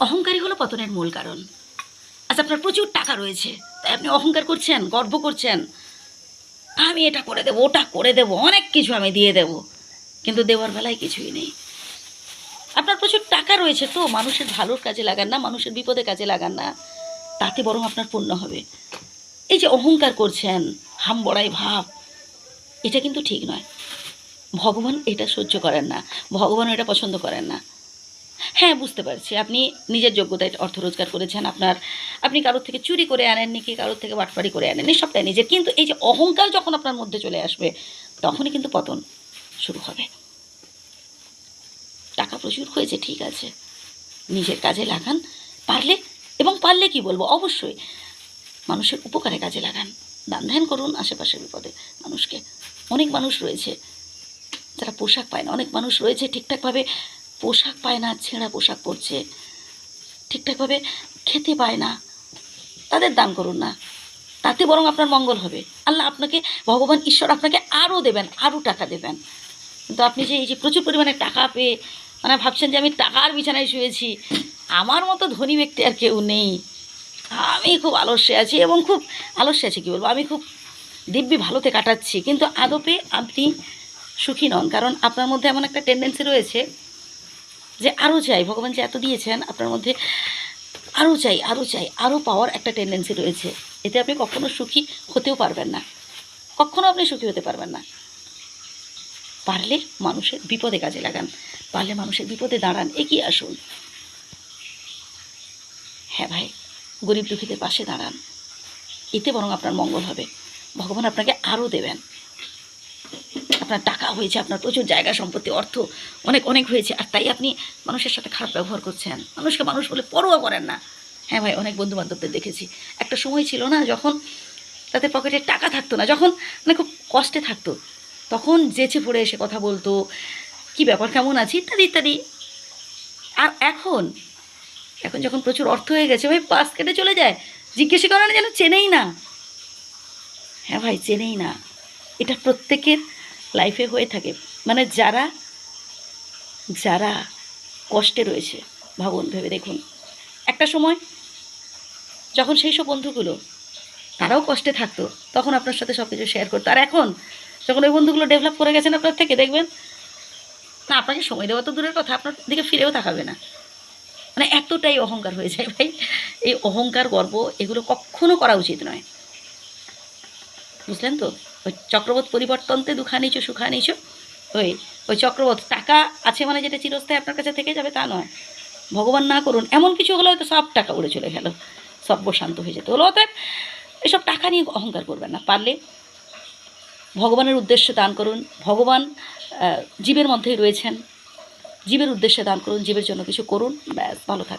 অহংকারই হলো পতনের মূল কারণ। আচ্ছা আপনার প্রচুর টাকা রয়েছে, তাই আপনি অহংকার করছেন, গর্ব করছেন। আমি এটা করে দেবো, ওটা করে দেবো, অনেক কিছু আমি দিয়ে দেব, কিন্তু দেওয়ার বেলায় কিছুই নেই। আপনার প্রচুর টাকা রয়েছে তো, মানুষের ভালোর কাজে লাগান না, মানুষের বিপদে কাজে লাগান না, তাতে বরং আপনার পূর্ণ হবে। এই যে অহংকার করছেন, হাম বড়াই ভাব, এটা কিন্তু ঠিক নয়। ভগবান এটা সহ্য করেন না ভগবান এটা পছন্দ করেন না। হ্যাঁ বুঝতে পারছি। আপনি নিজের যোগ্যতায় অর্থ রোজগার করেছেন, আপনার, আপনি কারোর থেকে চুরি করে আনেননি কি কারোর থেকে বাটপাড়ি করে আনেননি, সবটাই নিজের। কিন্তু এই যে অহংকার যখন আপনার মধ্যে চলে আসবে, তখনই কিন্তু পতন শুরু হবে। টাকা প্রচুর হয়েছে, ঠিক আছে। নিজের কাজে লাগান, পারলে, এবং পারলে কি বলব? অবশ্যই মানুষের উপকারে কাজে লাগান। দান ধ্যান করুন আশেপাশের বিপদে। মানুষকে অনেক মানুষ রয়েছে, যারা পোশাক পায় না, অনেক মানুষ রয়েছে ঠিকঠাকভাবে পোশাক পায় না, ছেঁড়া পোশাক পরছে। ঠিকঠাকভাবে খেতে পায় না। তাদের দান করুন না। তাতে বরং আপনার মঙ্গল হবে। আল্লাহ আপনাকে, ভগবান ঈশ্বর আপনাকে আরও দেবেন, আরও টাকা দেবেন। কিন্তু আপনি যে এই যে প্রচুর পরিমাণে টাকা পেয়ে মানে ভাবছেন যে আমি টাকার বিছানায় শুয়েছি, আমার মতো ধনী ব্যক্তি আর কেউ নেই। আমি খুব আলস্যে আছি এবং খুব, আলস্যে আছি কী বলব? আমি খুব দিব্যি ভালোতে কাটাচ্ছি। কিন্তু আদপে আপনি সুখী নন, কারণ আপনার মধ্যে এমন একটা টেন্ডেন্সি রয়েছে যে আরও চাই, ভগবান যে এত দিয়েছেন, আপনার মধ্যে আরও চাই আরও চাই আরও পাওয়ার একটা টেন্ডেন্সি রয়েছে। এতে আপনি কখনো সুখী হতেও পারবেন না। কখনো আপনি সুখী হতে পারবেন না। পারলে মানুষের বিপদে কাজে লাগান। পারলে মানুষের বিপদে দাঁড়ান, এগিয়ে আসুন। হ্যাঁ ভাই, গরিব দুঃখীদের পাশে দাঁড়ান। এতে বরং আপনার মঙ্গল হবে। ভগবান আপনাকে আরও দেবেন। আপনার টাকা হয়েছে, আপনার প্রচুর জায়গা সম্পত্তি, অর্থ অনেক অনেক হয়েছে, আর তাই আপনি মানুষের সাথে খারাপ ব্যবহার করছেন। মানুষকে মানুষ বলে পরোয়া করেন না। হ্যাঁ ভাই, অনেক বন্ধু বান্ধবদের দেখেছি। একটা সময় ছিল না যখন তাদের পকেটে টাকা থাকতো না, যখন মানে খুব কষ্টে থাকতো। তখন যেচে পড়ে এসে কথা বলতো, কি ব্যাপার, কেমন আছি ইত্যাদি ইত্যাদি। আর এখন এখন যখন প্রচুর অর্থ হয়ে গেছে, ভাই পাস কেটে চলে যায়। জিজ্ঞেস করে না যেন চেনেই না। হ্যাঁ ভাই, চেনেই না। এটা প্রত্যেকের লাইফে হয়ে থাকে। মানে যারা যারা কষ্টে রয়েছে, ভাবুন, ভেবে দেখুন। একটা সময় যখন সেই সব বন্ধুগুলো, তারাও কষ্টে থাকতো, তখন আপনার সাথে সব কিছু শেয়ার করতো। আর এখন যখন ওই বন্ধুগুলো ডেভেলপ করে গেছেন আপনার থেকে, দেখবেন, না, আপনাকে সময় দেওয়া তো দূরের কথা, আপনার দিকে ফিরেও তাকাবে না। মানে এতটাই অহংকার হয়ে যায় ভাই। এই অহংকার, গর্ব, এগুলো কখনো করা উচিত নয়। বুঝলেন তো? ওই চক্রবত পরিবর্তনতে দুখা নিচু সুখা নিচু ওই ওই চক্রবত টাকা আছে মানে যেটা চিরস্থায়ী আপনার কাছে থেকে যাবে তা নয়। ভগবান না করুন, এমন কিছু হলে হয়তো সব টাকা উড়ে চলে গেল, সব শান্ত হয়ে যেত। হলো অতএব এসব টাকা নিয়ে অহংকার করবেন না, পারলে ভগবানের উদ্দেশ্যে দান করুন। ভগবান জীবের মধ্যেই রয়েছেন। জীবের উদ্দেশ্যে দান করুন, জীবের জন্য কিছু করুন, ব্যাস, ভালো থাকবে